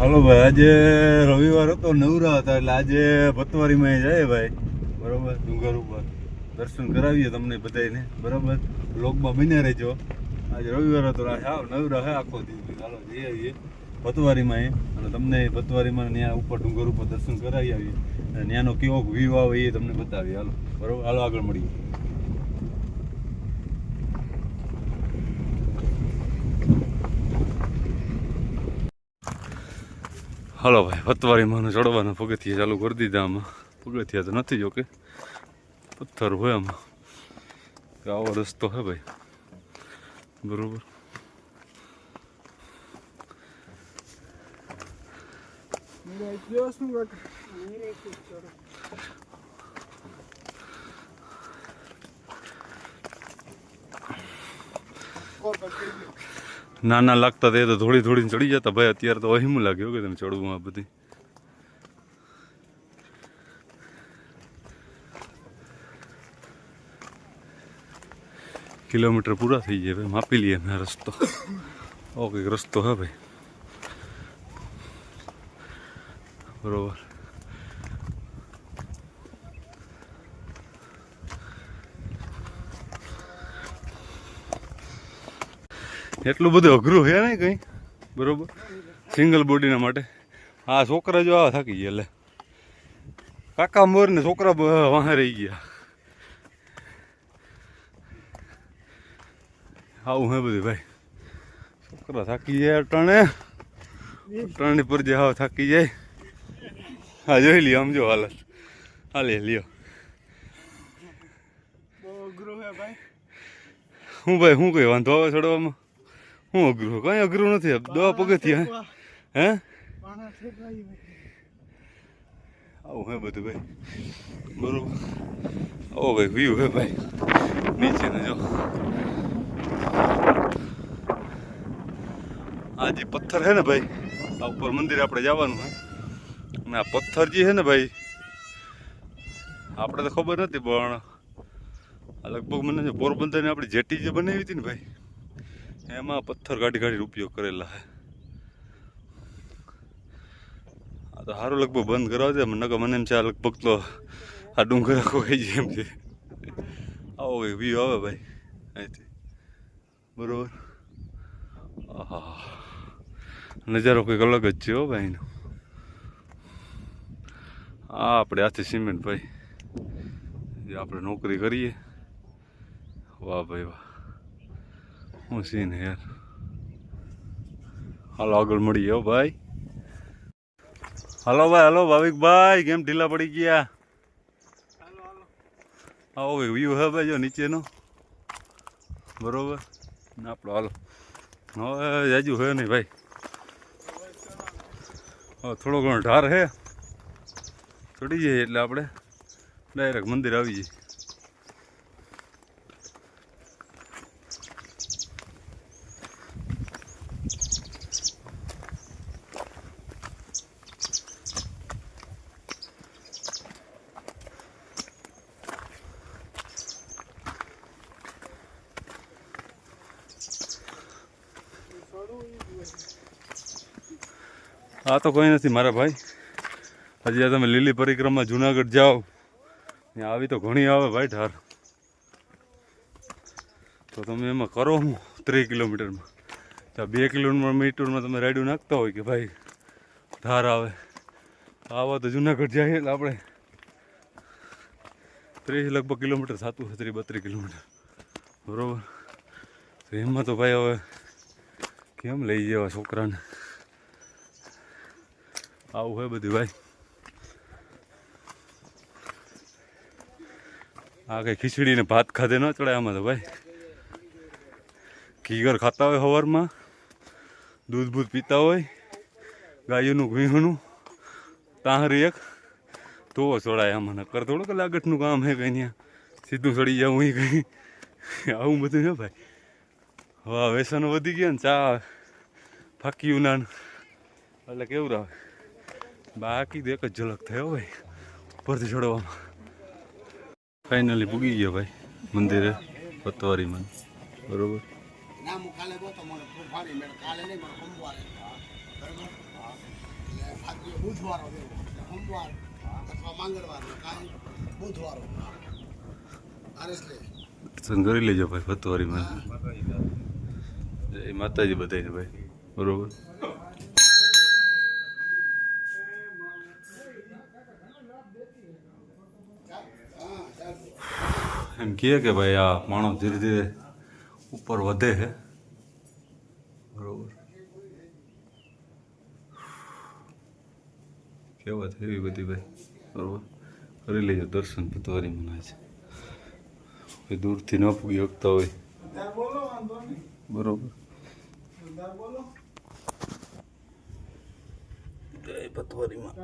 હાલો ભાઈ, આજે રવિવાર હતો, નવરા હતા, એટલે આજે ભતવારીમાં જાય ભાઈ. બરોબર? ડુંગર ઉપર. દર્શન કરાવીએ તમને બધાને બરોબર? લોકમાં બન્યા રહેજો. આજે રવિવાર હતો આવ નવરા હે આખો દિવસ. હાલો, જઈ આવીએ. ભતવારીમાં એ. અને તમને ભતવારીમાં ત્યાં ઉપર ડુંગર ઉપર દર્શન કરાવી આવીએ. અને ત્યાંનો કેવો વ્યૂ આવે એ તમને બતાવીએ. હાલો. બરોબર? હાલો, આગળ મળીએ. હાલો ભાઈ ભતવારીમાં ચડવાના પગથિયા ચાલુ કરી દીધા આમાં. પગથિયા તો નથી જોકે પથ્થર હોય આમાં. આવો રસ્તો હે ભાઈ. બરોબર. નાના લાગતા તે તો થોડી થોડી ચડી જતા. ભાઈ, અત્યારે તો અહીમ લાગ્યો કે તમે ચડવું આ બધી. કિલોમીટર પૂરા થઈ જાય ભાઈ, માપી લઈએ મેં રસ્તો. ઓકે રસ્તો હા ભાઈ. બરોબર. એટલું બધું અઘરું છે ને કંઈ? બરોબર? સિંગલ બોડીના માટે. આ છોકરા જો આવા થાકી ગયા એટલે કાકા મોર ને છોકરા વાહ રહી ગયા. આવું હે બધું ભાઈ. છોકરા થાકી જાય અટાણે. અટાણી પર જે હાવ થાકી જાય. હા જોઈ લ્યો આમ જો હાલત. હાલે લ્યો. હું ભાઈ. શું કઈ વાંધો આવે ચડવામાં? શું અઘરું? કઈ અઘરું નથી. દવા પગથિયા હે? આવું હે બધું ભાઈ. બરોબર. ઓ ભાઈ વ્યૂ હે ભાઈ. નીચે ને જો. આ જે પથ્થર હે ને ભાઈ આ ઉપર મંદિરે આપણે જવાનું હે. અને આ પથ્થર જે છે ને ભાઈ આપણે તો ખબર નથી પણ લગભગ મને પોરબંદરની આપણી જેટી જે બનાવી હતી ને ભાઈ એમાં પથ્થર કાઢી કાઢીને ઉપયોગ કરેલા છે આ તો સારું લગભગ બંધ કરાવે છે નકર મને એમ છે આ લગભગ તો આ ડુંગર આખો ખાઈ જાય એમ છે. આવો કંઈક વ્યૂ આવે ભાઈ, અહીંથી. બરોબર? આહા. નજારો કંઈક અલગ જ છે હો ભાઈ, એનો. આ આપણે હાથે સિમેન્ટ ભાઈ. જે આપણે નોકરી કરીએ. વાહ ભાઈ, વાહ. હું સીન યાર. હાલો આગળ મળીએ હો ભાઈ. હાલો ભાઈ, હલો ભાવિકભાઈ, કેમ ઢીલા પડી ગયા? આવો ભાઈ વ્યૂ હે ભાઈ, જો નીચેનો. બરોબર? ના આપણો હાલો. હવે જાજુ હે નહીં ભાઈ. હવે થોડો ઘણો ઢાર હે. ચડી જઈએ એટલે આપણે. ડાયરેક્ટ મંદિર આવી જઈએ. આ તો કોઈ નથી મારા ભાઈ. હજી તમે લીલી પરિક્રમા જુનાગઢ જાઓ. ત્યાં આવી તો ઘણી આવે ભાઈ ઠાર તો તમે એમાં કરો હું ત્રીસ કિલોમીટરમાં. તો બે કિલોમીટરમાં તમે રાઈડું નાખતા હોય કે ભાઈ ધાર આવે. આવા તો જુનાગઢ જઈએ એટલે આપણે ત્રીસ લગભગ કિલોમીટર થતું હોય, ત્રીસ બત્રીસ કિલોમીટર. બરાબર? તો એમાં તો ભાઈ હવે કેમ લઈ જવા છોકરાને? આવું હોય બધું ભાઈ. આ કઈ ખીચડી ને ભાત ખાધે ન ચડાય આમાં તો ભાઈ. ઘીગર ખાતા હોય સવારમાં દૂધ બૂધ પીતા હોય, ગાયોનું ઘીનું તાહરી એક તો ચડાય આમાં. નકર થોડુંક લાગટનું કામ હે કઈ ત્યાં. સીધું ચડી જાવ અહીં કઈ. આવું બધું ને ભાઈ. હવે આ વધી ગયો ને ચા. ફાકી ઉનાન એટલે કેવું રહે? બાકી તો એક જ ઝલક થયો ભાઈ ઉપરથી ચડવામાં. ફાઇનલી પૂગી ગયો ભાઈ મંદિરે પતવારીમાં બરોબર? દર્શન કરી લેજો ભાઈ ફતવારીમાં જય માતાજી બધાને ભાઈ. બરોબર? એમ કહે કે ભાઈ આ માણસ ધીરે ધીરે ઉપર વધે છે. બરોબર? કેવા એવી બધી ભાઈ. બરોબર? કરી લેજો દર્શન પતવારી મનાય છે. દૂરથી ન પૂગી શકતા હોય. બરોબર? પતવારીમાં